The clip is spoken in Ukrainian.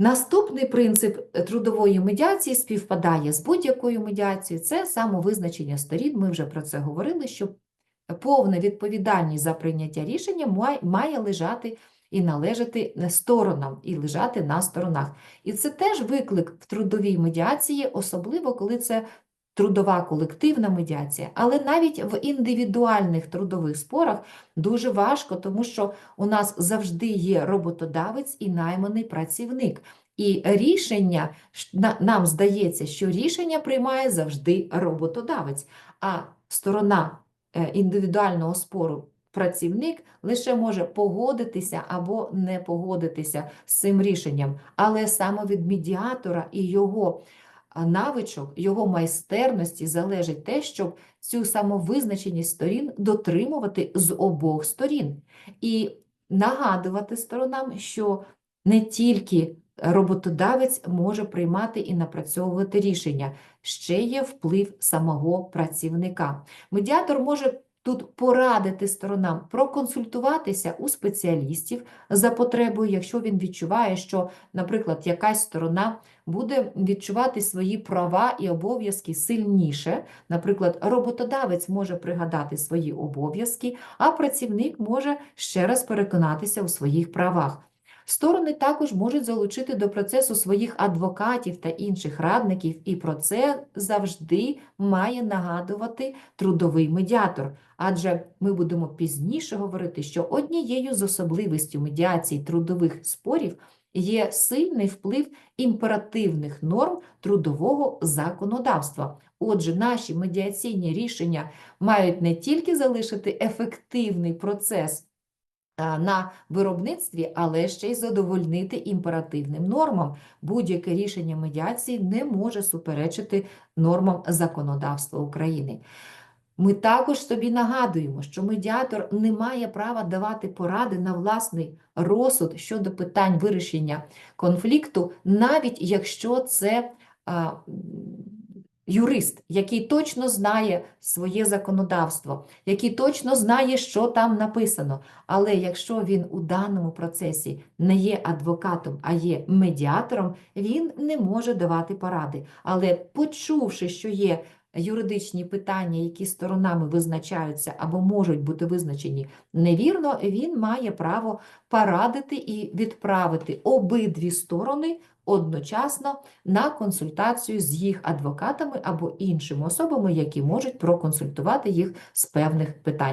Наступний принцип трудової медіації співпадає з будь-якою медіацією, це самовизначення сторін. Ми вже про це говорили, що повна відповідальність за прийняття рішення має- має лежати і належати сторонам, і лежати на сторонах. І це теж виклик в трудовій медіації, особливо коли це трудова колективна медіація. Але навіть в індивідуальних трудових спорах дуже важко, тому що у нас завжди є роботодавець і найманий працівник. І рішення, нам здається, що рішення приймає завжди роботодавець, а сторона е, індивідуального спору працівник лише може погодитися або не погодитися з цим рішенням. Але саме від медіатора і його навичок, його майстерності залежить те, щоб цю самовизначеність сторін дотримувати з обох сторін. І нагадувати сторонам, що не тільки роботодавець може приймати і напрацьовувати рішення, ще є вплив самого працівника. Медіатор може тут порадити сторонам проконсультуватися у спеціалістів за потребою, якщо він відчуває, що, наприклад, якась сторона буде відчувати свої права і обов'язки сильніше. Наприклад, роботодавець може пригадати свої обов'язки, а працівник може ще раз переконатися у своїх правах. Сторони також можуть залучити до процесу своїх адвокатів та інших радників, і про це завжди має нагадувати трудовий медіатор. Адже ми будемо пізніше говорити, що однією з особливостей медіації трудових спорів є сильний вплив імперативних норм трудового законодавства. Отже, наші медіаційні рішення мають не тільки залишити ефективний процес на виробництві, але ще й задовольнити імперативним нормам. Будь-яке рішення медіації не може суперечити нормам законодавства України. Ми також собі нагадуємо, що медіатор не має права давати поради на власний розсуд щодо питань вирішення конфлікту, навіть якщо це м, юрист, який точно знає своє законодавство, який точно знає, що там написано. Але якщо він у даному процесі не є адвокатом, а є медіатором, він не може давати поради. Але почувши, що є юридичні питання, які сторонами визначаються або можуть бути визначені невірно, він має право порадити і відправити обидві сторони одночасно на консультацію з їх адвокатами або іншими особами, які можуть проконсультувати їх з певних питань.